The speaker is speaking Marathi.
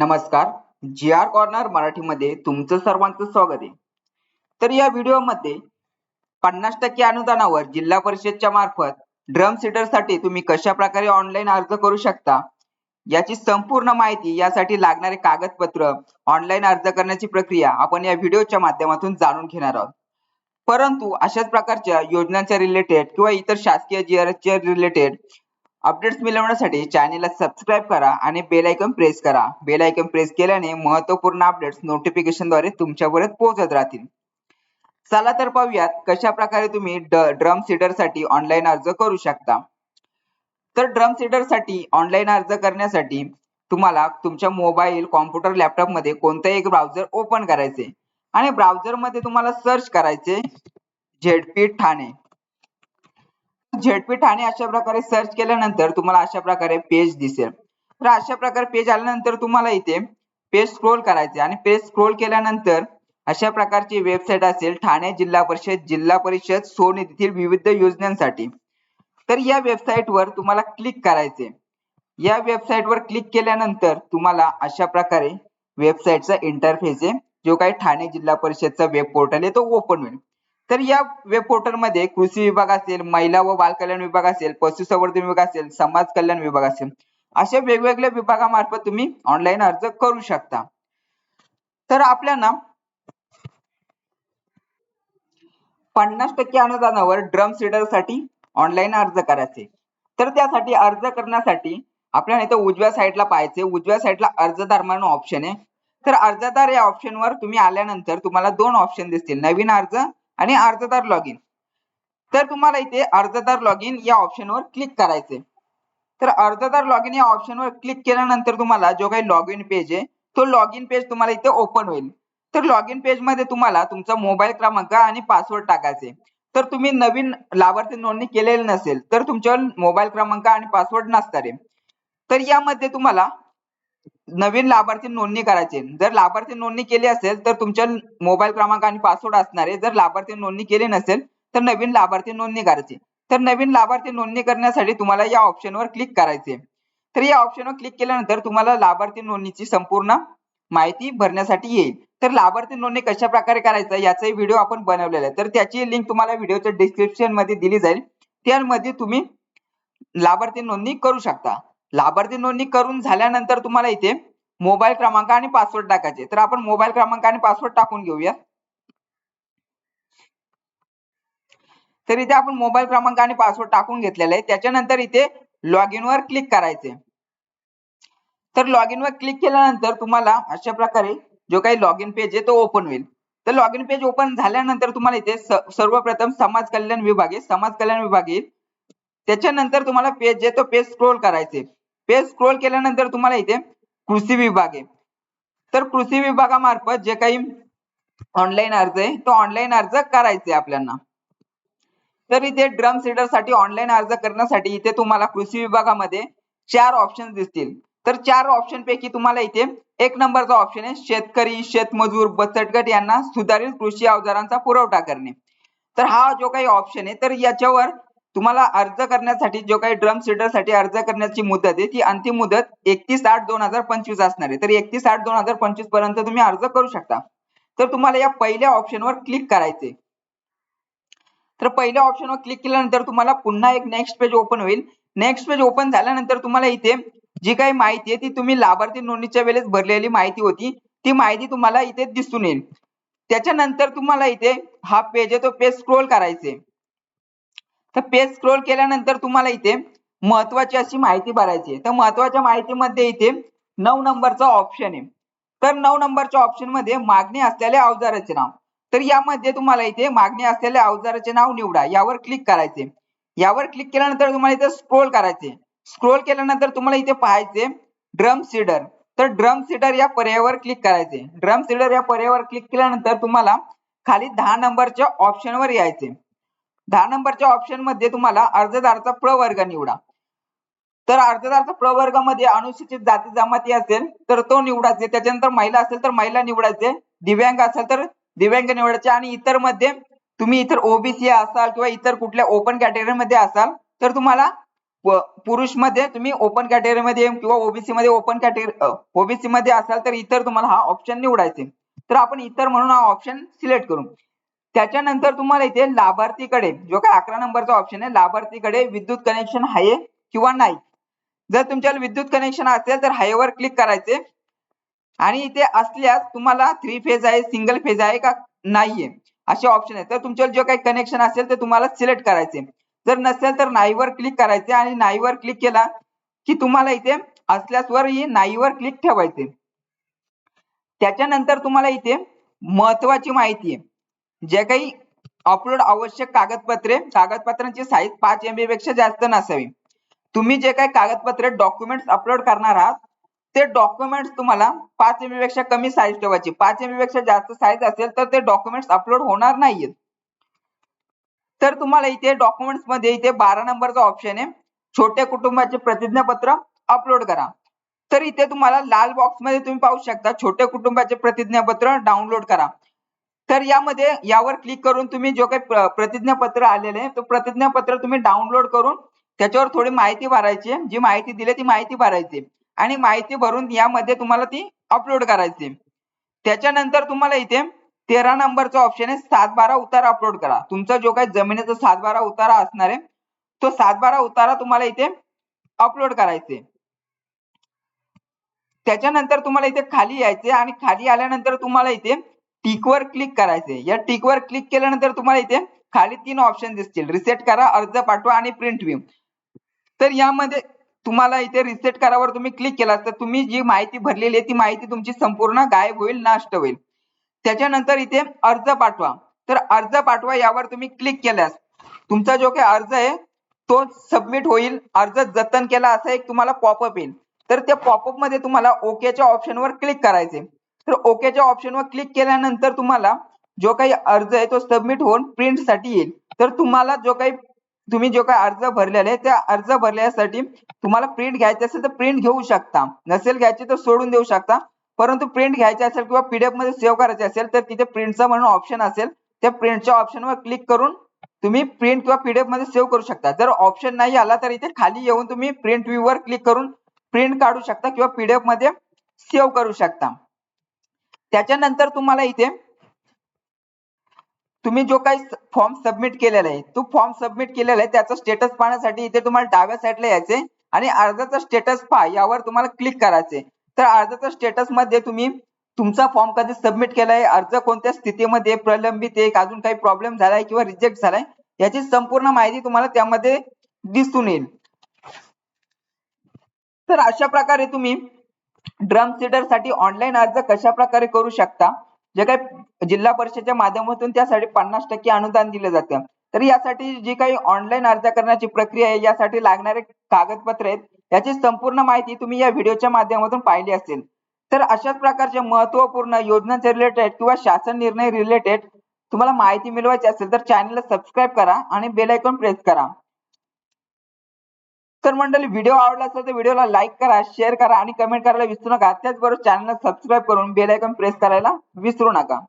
नमस्कार. जी आर कॉर्नर मराठीमध्ये तुमचं सर्वांचं स्वागत आहे. तर या व्हिडिओमध्ये पन्नास टक्के अनुदानावर जिल्हा परिषदच्या मार्फत ड्रम सीटरसाठी तुम्ही कशा प्रकारे ऑनलाईन अर्ज करू शकता याची संपूर्ण माहिती यासाठी लागणारे कागदपत्र ऑनलाईन अर्ज करण्याची प्रक्रिया आपण या व्हिडिओच्या माध्यमातून जाणून घेणार आहोत. परंतु अशाच प्रकारच्या योजनांच्या रिलेटेड किंवा इतर शासकीय जी रिलेटेड अपडेट्स मिळवण्यासाठी चॅनेलला सबस्क्राईब करा आणि बेल आयकॉन प्रेस करा. बेल आयकॉन प्रेस केल्याने महत्त्वपूर्ण अपडेट्स नोटिफिकेशनद्वारे तुमच्यापर्यंत पोहोचत राहतील. चला तर पाहूयात कशा प्रकारे तुम्ही ड्रम सीडरसाठी ऑनलाईन अर्ज करू शकता. तर ड्रम सीडरसाठी ऑनलाईन अर्ज करण्यासाठी तुम्हाला तुमच्या मोबाईल कॉम्प्युटर लॅपटॉपमध्ये कोणताही एक ब्राउझर ओपन करायचे आणि ब्राउझरमध्ये तुम्हाला सर्च करायचे झेडपी ठाणे. झेडपी ठाणे अशा प्रकारे सर्च केल्यानंतर तुम्हाला अशा प्रकारे पेज दिसेल. तर अशा प्रकारे पेज आल्यानंतर तुम्हाला इथे पेज स्क्रोल करायचे आणि पेज स्क्रोल केल्यानंतर अशा प्रकारची वेबसाईट असेल ठाणे जिल्हा परिषद जिल्हा परिषद सोनिधीतील विविध योजनांसाठी. तर या वेबसाईटवर तुम्हाला क्लिक करायचे या वेबसाईटवर क्लिक केल्यानंतर तुम्हाला अशा प्रकारे वेबसाईटचा इंटरफेस आहे. जो काही ठाणे जिल्हा परिषदचा वेब पोर्टल आहे तो ओपन होईल. तर या वेब पोर्टलमध्ये कृषी विभाग असेल महिला व बालकल्याण विभाग असेल पशुसंवर्धन विभाग असेल समाज कल्याण विभाग असेल अशा वेगवेगळ्या विभागामार्फत तुम्ही ऑनलाईन अर्ज करू शकता. तर आपल्याला पन्नास टक्के अनुदानावर ड्रम सीडरसाठी ऑनलाईन अर्ज करायचे. तर त्यासाठी अर्ज करण्यासाठी आपल्याला इथं उजव्या साईडला पाहायचे. उजव्या साईडला अर्जदार म्हणून ऑप्शन आहे. तर अर्जदार या ऑप्शन वर तुम्ही आल्यानंतर तुम्हाला दोन ऑप्शन दिसतील. नवीन अर्ज आणि अर्जदार लॉग इन तर तुम्हाला इथे अर्जदार लॉग इन या ऑप्शन वर क्लिक करायचे तर अर्जदार लॉग इन या ऑप्शन वर क्लिक केल्यानंतर तुम्हाला जो काही लॉग इन पेज आहे तो लॉग इन पेज तुम्हाला इथे ओपन होईल. तर लॉग इन पेजमध्ये तुम्हाला तुमचा मोबाईल क्रमांक आणि पासवर्ड टाकायचे. तर तुम्ही नवीन लाभार्थी नोंदणी केलेली नसेल तर तुमच्यावर मोबाईल क्रमांक आणि पासवर्ड नसणार. आहे तर यामध्ये तुम्हाला नवीन लाभार्थी नोंदणी करायची. जर लाभार्थी नोंदणी केली असेल तर तुमच्या मोबाईल क्रमांक आणि पासवर्ड असणारे जर लाभार्थी नोंदणी केली नसेल तर नवीन लाभार्थी नोंदणी करायची. तर नवीन लाभार्थी नोंदणी करण्यासाठी तुम्हाला या ऑप्शनवर क्लिक करायचे. तर या ऑप्शनवर क्लिक केल्यानंतर तुम्हाला लाभार्थी नोंदणीची संपूर्ण माहिती भरण्यासाठी येईल. तर लाभार्थी नोंदणी कशा प्रकारे करायचं याचाही व्हिडिओ आपण बनवलेला आहे. तर त्याची लिंक तुम्हाला व्हिडिओच्या डिस्क्रिप्शनमध्ये दिली जाईल. त्यामध्ये तुम्ही लाभार्थी नोंदणी करू शकता. लाभार्थी नोंदणी करून झाल्यानंतर तुम्हाला इथे मोबाईल क्रमांक आणि पासवर्ड टाकायचे. तर आपण मोबाईल क्रमांक आणि पासवर्ड टाकून घेऊया. तर इथे आपण मोबाईल क्रमांक आणि पासवर्ड टाकून घेतलेला आहे. त्याच्यानंतर इथे लॉग इन वर क्लिक करायचे. तर लॉग इन वर क्लिक केल्यानंतर तुम्हाला अशा प्रकारे जो काही लॉग इन पेज आहे तो ओपन होईल. तर लॉग इन पेज ओपन झाल्यानंतर तुम्हाला इथे सर्वप्रथम समाज कल्याण विभाग आहे. समाज कल्याण विभाग येईल. त्याच्यानंतर तुम्हाला पेज आहे तो पेज स्क्रोल करायचे. पेज स्क्रोल केल्यानंतर तुम्हाला इथे कृषी विभाग आहे. तर कृषी विभागामार्फत जे काही ऑनलाईन अर्ज आहे तो ऑनलाईन अर्ज करायचे आपल्याला. तर इथे ड्रम सीडरसाठी ऑनलाईन अर्ज करण्यासाठी इथे तुम्हाला कृषी विभागामध्ये चार ऑप्शन दिसतील. तर चार ऑप्शन पैकी तुम्हाला इथे एक नंबरचा ऑप्शन आहे शेतकरी शेतमजूर बचत गट यांना सुधारित कृषी अवजारांचा पुरवठा करणे. तर हा जो काही ऑप्शन आहे तर याच्यावर तुम्हाला अर्ज करण्यासाठी जो काही ड्रम सीडरसाठी अर्ज करण्याची मुदत आहे ती अंतिम मुदत एकतीस आठ दोन हजार पंचवीस असणार आहे. तर एकतीस आठ दोन हजार पंचवीसपर्यंत तुम्ही अर्ज करू शकता. तर तुम्हाला या पहिल्या ऑप्शनवर क्लिक करायचे तर पहिल्या ऑप्शनवर क्लिक केल्यानंतर तुम्हाला पुन्हा एक नेक्स्ट पेज ओपन होईल. नेक्स्ट पेज ओपन झाल्यानंतर तुम्हाला इथे जी काही माहिती आहे ती तुम्ही लाभार्थी नोंदणीच्या वेळेस भरलेली माहिती होती. ती माहिती तुम्हाला इथे दिसून येईल. त्याच्यानंतर तुम्हाला इथे हा पेज आहे तो पेज स्क्रोल करायचे तर पेज स्क्रोल केल्यानंतर तुम्हाला इथे महत्वाची अशी माहिती भरायची आहे. तर महत्त्वाच्या माहितीमध्ये इथे नऊ नंबरचा ऑप्शन आहे. तर नऊ नंबरच्या ऑप्शनमध्ये मागणी असलेल्या अवजाराचे नाव. तर यामध्ये तुम्हाला इथे मागणी असलेल्या अवजाराचे नाव निवडा. यावर क्लिक करायचे. यावर क्लिक केल्यानंतर तुम्हाला इथे स्क्रोल करायचे. स्क्रोल केल्यानंतर तुम्हाला इथे पाहायचे ड्रम सीडर तर ड्रम सीडर या पर्यायावर क्लिक करायचे. ड्रम सीडर या पर्यायावर क्लिक केल्यानंतर तुम्हाला खाली दहा नंबरच्या ऑप्शनवर यायचे. दहा नंबरच्या ऑप्शनमध्ये तुम्हाला अर्जदारचा प्रवर्ग निवडा. तर अर्जदारचा प्रवर्गामध्ये अनुसूचित जाती जमाती असेल तर तो निवडायचे. त्याच्यानंतर महिला असेल तर महिला निवडायचे. दिव्यांग असेल तर दिव्यांग निवडायचे. आणि इतरमध्ये तुम्ही इतर ओबीसी असाल किंवा इतर कुठल्या ओपन कॅटेगरी मध्ये असाल तर तुम्हाला पुरुषमध्ये तुम्ही ओपन कॅटेगरी मध्ये किंवा ओबीसी मध्ये ओपन कॅटेगरी ओबीसी मध्ये असाल तर इतर तुम्हाला हा ऑप्शन निवडायचे. तर आपण इतर म्हणून हा ऑप्शन सिलेक्ट करू. त्याच्यानंतर तुम्हाला इथे लाभार्थीकडे जो काय अकरा नंबरचा ऑप्शन आहे लाभार्थीकडे विद्युत कनेक्शन आहे किंवा नाही. जर तुमच्याला विद्युत कनेक्शन असेल तर हायवर क्लिक करायचे. आणि इथे असल्यास तुम्हाला थ्री फेज आहे सिंगल फेज आहे का नाहीये. असे ऑप्शन आहे तर तुमच्यावर जे काही कनेक्शन असेल ते तुम्हाला सिलेक्ट करायचे. जर नसेल तर नाहीवर क्लिक करायचे. आणि नाहीवर क्लिक केला की तुम्हाला इथे असल्यास वर नाहीवर क्लिक ठेवायचे. त्याच्यानंतर तुम्हाला इथे महत्वाची माहिती आहे. जे काही अपलोड आवश्यक कागदपत्रे कागदपत्रांची साईज पाच एमबी पेक्षा जास्त नसावी. तुम्ही जे काही कागदपत्रे डॉक्युमेंट्स अपलोड करणार आहात ते डॉक्युमेंट्स तुम्हाला पाच एमबी पेक्षा कमी साईज ठेवायची. पाच एमबी पेक्षा जास्त साईज असेल तर ते डॉक्युमेंट्स अपलोड होणार नाहीयेत तर तुम्हाला इथे डॉक्युमेंट्समध्ये इथे बारा नंबरचा ऑप्शन आहे. छोट्या कुटुंबाचे प्रतिज्ञापत्र अपलोड करा. तर इथे तुम्हाला लाल बॉक्समध्ये तुम्ही पाहू शकता छोट्या कुटुंबाचे प्रतिज्ञापत्र डाउनलोड करा. तर यामध्ये यावर क्लिक करून तुम्ही जो काही प्रतिज्ञापत्र आलेले आहे तो प्रतिज्ञापत्र तुम्ही डाउनलोड करून त्याच्यावर थोडी माहिती भरायची जी माहिती दिली ती माहिती भरायची आणि माहिती भरून यामध्ये तुम्हाला ती अपलोड करायची त्याच्यानंतर तुम्हाला इथे तेरा नंबरचा ऑप्शन आहे सात बारा उतारा अपलोड करा. तुमचा जो काही जमिनीचा सात बारा उतारा असणार आहे तो सात बारा उतारा तुम्हाला इथे अपलोड करायचे त्याच्यानंतर तुम्हाला इथे खाली यायचे आणि खाली आल्यानंतर तुम्हाला इथे टिकवर क्लिक करायचे. या टिकवर क्लिक केल्यानंतर तुम्हाला इथे खाली तीन ऑप्शन दिसतील. रिसेट करा अर्ज पाठवा आणि प्रिंट व्ह्यू तर यामध्ये तुम्हाला इथे रिसेट करावर तुम्ही क्लिक केला तर तुम्ही जी माहिती भरलेली आहे ती माहिती तुमची संपूर्ण गायब होईल नष्ट होईल. त्याच्यानंतर इथे अर्ज पाठवा. तर अर्ज पाठवा यावर तुम्ही क्लिक केल्यास तुमचा जो काही अर्ज आहे तो सबमिट होईल. अर्ज जतन केला असा एक तुम्हाला पॉपअप येईल. तर त्या पॉपअपमध्ये तुम्हाला ओकेच्या ऑप्शनवर क्लिक करायचे. तर ओकेच्या ऑप्शनवर क्लिक केल्यानंतर तुम्हाला जो काही अर्ज आहे तो सबमिट होऊन प्रिंटसाठी येईल. तर तुम्हाला जो काही तुम्ही जो काही अर्ज भरलेला आहे त्या अर्ज भरल्यासाठी तुम्हाला प्रिंट घ्यायचे असेल तर प्रिंट घेऊ शकता. नसेल घ्यायचे तर सोडून देऊ शकता. परंतु प्रिंट घ्यायचे असेल किंवा पीडीएफमध्ये सेव्ह करायचे असेल तर तिथे प्रिंटचा म्हणून ऑप्शन असेल. त्या प्रिंटच्या ऑप्शनवर क्लिक करून तुम्ही प्रिंट किंवा पीडीएफमध्ये सेव्ह करू शकता. जर ऑप्शन नाही आला तर इथे खाली येऊन तुम्ही प्रिंट व्ह्यू वर क्लिक करून प्रिंट काढू शकता किंवा पीडीएफमध्ये सेव्ह करू शकता. त्याच्यानंतर तुम्हाला इथे तुम्ही जो काही फॉर्म सबमिट केलेला आहे तो फॉर्म सबमिट केलेला आहे त्याचा स्टेटस पाहण्यासाठी इथे तुम्हाला डाव्या साईडला यायचे आणि अर्जाचा स्टेटस पहा यावर तुम्हाला क्लिक करायचे तर अर्जाचा स्टेटसमध्ये तुम्ही तुमचा फॉर्म कधी सबमिट केलाय अर्ज कोणत्या स्थितीमध्ये प्रलंबित आहे अजून काही प्रॉब्लेम झालाय किंवा रिजेक्ट झालाय याची संपूर्ण माहिती तुम्हाला त्यामध्ये दिसून येईल. तर अशा प्रकारे तुम्ही ड्रम सीडरसाठी ऑनलाईन अर्ज कशा प्रकारे करू शकता? जे काही जिल्हा परिषदेच्या माध्यमातून त्यासाठी पन्नास टक्के अनुदान दिले जातं. तर यासाठी जी काही ऑनलाईन अर्ज करण्याची प्रक्रिया आहे यासाठी लागणारे कागदपत्र आहेत याची संपूर्ण माहिती तुम्ही या व्हिडिओच्या माध्यमातून पाहिली असेल. तर अशाच प्रकारचे महत्त्वपूर्ण योजनांचे रिलेटेड किंवा शासन निर्णय रिलेटेड तुम्हाला माहिती मिळवायची असेल तर चॅनलला सबस्क्राईब करा आणि बेल आयकॉन प्रेस करा. तर मंडळी व्हिडिओ आवडला असेल तर व्हिडिओला लाईक करा शेअर करा आणि कमेंट करायला विसरू नका. त्याचबरोबर चॅनलला सबस्क्राईब करून बेल आयकॉन प्रेस करायला विसरू नका.